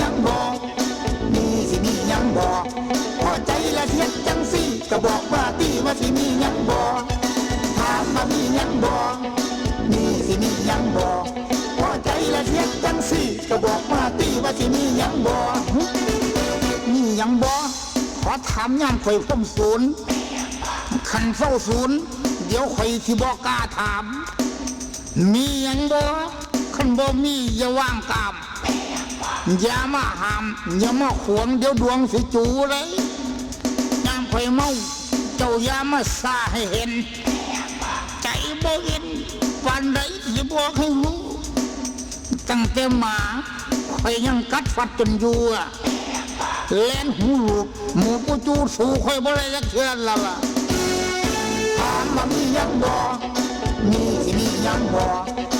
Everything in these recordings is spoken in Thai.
ยังบอกมีสิมียังบอกพอใจละเสียจังสิก็บอกว่าตีว่าสิมียังบอกถามมามียังบอกมีสิมียังบอกพอใจละเสียจังสิก็บอกว่าตีว่าสิมียังบอกมียังบอกขอถามยังข่อยพมศูนย์ขันเฝ้าศูนย์เดี๋ยวข่อยที่บอกกล้าถาม มียังบอกขันบ่มีอย่าว่างกาม อย่ามาหามอย่ามาขวงเดี๋ยวดวงสิจูเลยยามข่เมา เจ้าอย่ามาซาให้เห็น ใจบ่เห็นปันใดสิบอกให้รู้ตั้งแต่มาข่ยยังกัดฟัดจนอยู่อะแล่นหูหลูกหมูกูจูสู่ข่อยบ่ได้จักเทื่อละล่ะถามว่ามียังบ่มีสิมียังบ่พอใจละ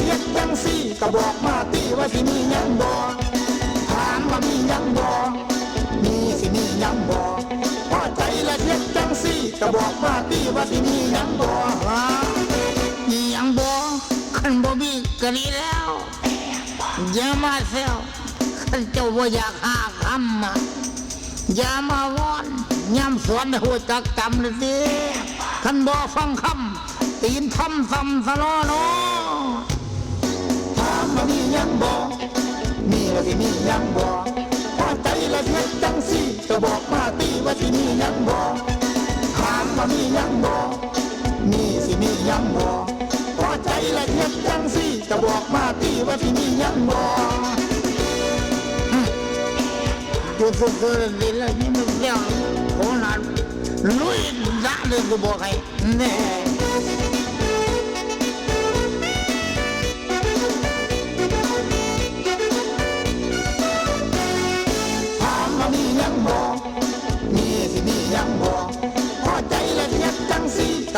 เทียดจังสิก็บอกมาตีว่าสิมีหยังบ่ถามว่ามีหยังบ่มีสิมีหยังบ่พอใจละเทียดจังสิก็บอกมาตีว่าสิมีหยังบ่ฮะมีหยังบ่คันบ่มีก็ดีแล้วอย่ามาเซลขันเจ้าว่อยากหาคำมาอย่ามาวอนย้ำสวนในหัวจักจำเลยสิขันบ่ฟังคำตีนทำซ้ำสลอเนาะ บ่มีหยังบ่มีละสิมีหยังบ่พอใจละเทียดจังสิก็บอกมาตีว่าสิมีหยังบ่ถามว่ามีหยังบ่มีสิมีหยังบ่พอใจละเทียดจังสิก็บอกมาตีว่าสิมีหยังบ่จุดสุดคือดีแล้วนี่มันเดียวโหนาลุยด่าเลยกูบอกให้แน่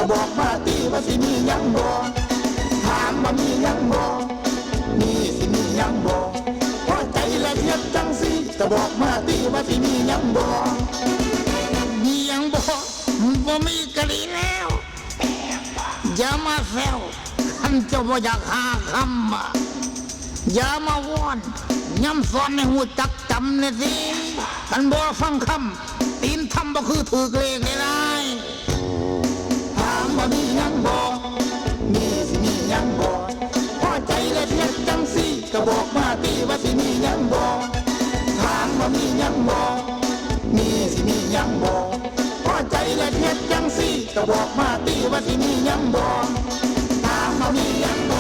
ก็บอกมาตีว่าสิมียังบ่ถามว่ามียังบ่มีสิมียังบ่พอใจละเทียดจังสิก็บอกมาตีว่าสิมียังบ่มียังบ่บ่มีกะลีแล้วอย่ามาแซวคันเจ้าบ่อยากหาคำอะอย่ามาวอนย้ำสอนในหูจักจำเนี่ยสิคันบ่ฟังคำตีนทำบ่คือถือเกลขเลยได้ ถามว่ามีหยังบ่มีสิมีหยังบ่พอใจเละเทียดจังสิก็บอกมาตีว่าสิมีหยังบ่ถามว่ามีหยังบ่มีสิมีหยังบ่พอใจเละเทียดจังสิก็บอกมาตีว่าสิมีหยังบ่ถามว่ามีหยังบ